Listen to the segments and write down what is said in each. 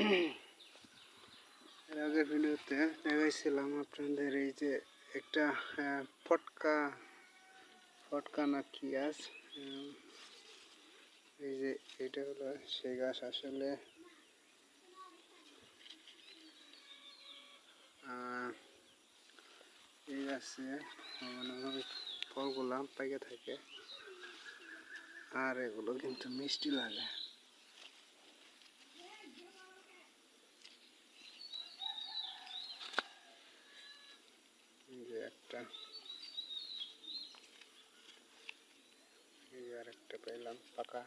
এর আগের ভিডিওতে দেখাইছিলাম আপনাদের এই যে একটা ফটকা ফটকা না কি গাছ? এই যে এটা হলো সেই গাছ আসলে। এই গাছে মানে ফলগুলা পাইকে থাকে। আর এগুলো কিন্তু মিষ্টি লাগে এই যে একটা এই আর একটা পেলাম পাকা।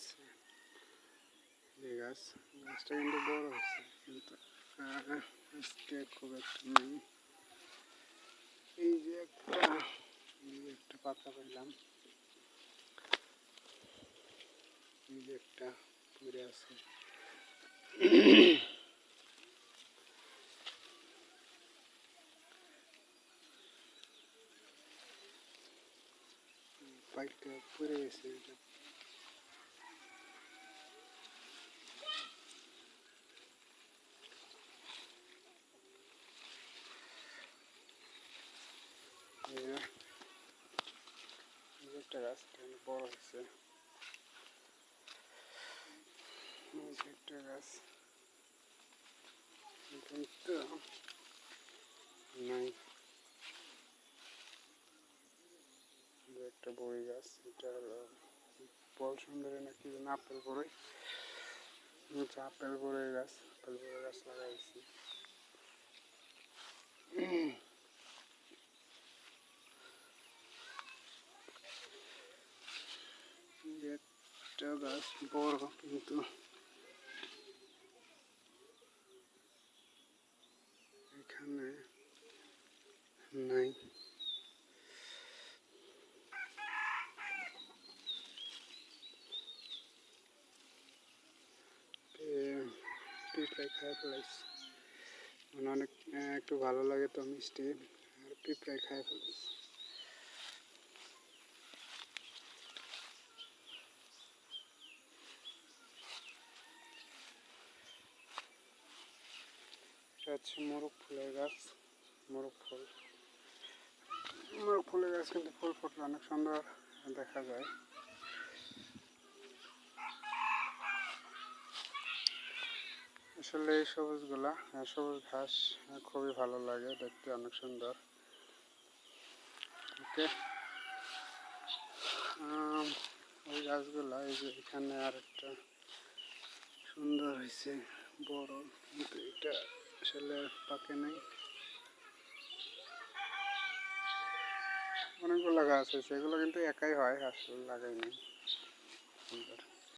গাছ এই গাছ গাছটা কিন্তু বড় হয়েছে কিন্তু আজকে খুব একটা নেই এই যে একটা এই একটা পাতা পেলাম এই যে একটা পড়ে আছে পাইকটা পড়ে গেছে এটা এই যে এই যে একটা গাছ বড় একটা গাছ নাই একটা বড়ি গাছ এটা বল সুন্দরী নাকি আপেল বড়ই আপেল বড়ই গাছ আপেল বড়ই গাছ লাগাইছি এই যে একটা গাছ বড় কিন্তু এখানে নাই। পিঁপড়ায় খায় ফেলাইছি। মানে অনেক একটু ভালো লাগে তো মিষ্টি। আর পিঁপড়ায় খায় ফেলাইছি। এটা হচ্ছে মোরগ ফুলের গাছ মোরগ ফুল। মোরগ ফুলের গাছ কিন্তু ফুল ফুটলে অনেক সুন্দর দেখা যায়। আসলে এই সবুজগুলা আহ, সবুজ ঘাস খুবই ভালো লাগে দেখতে অনেক সুন্দর। ওকে। ওই গাছগুলা এই যে এখানে আর একটা সুন্দর হয়েছে বড় কিন্তু এটা আসলে পাকে নাই। অনেকগুলো গাছ আছে এগুলো কিন্তু একাই হয় আসলে লাগাই নাই। সুন্দর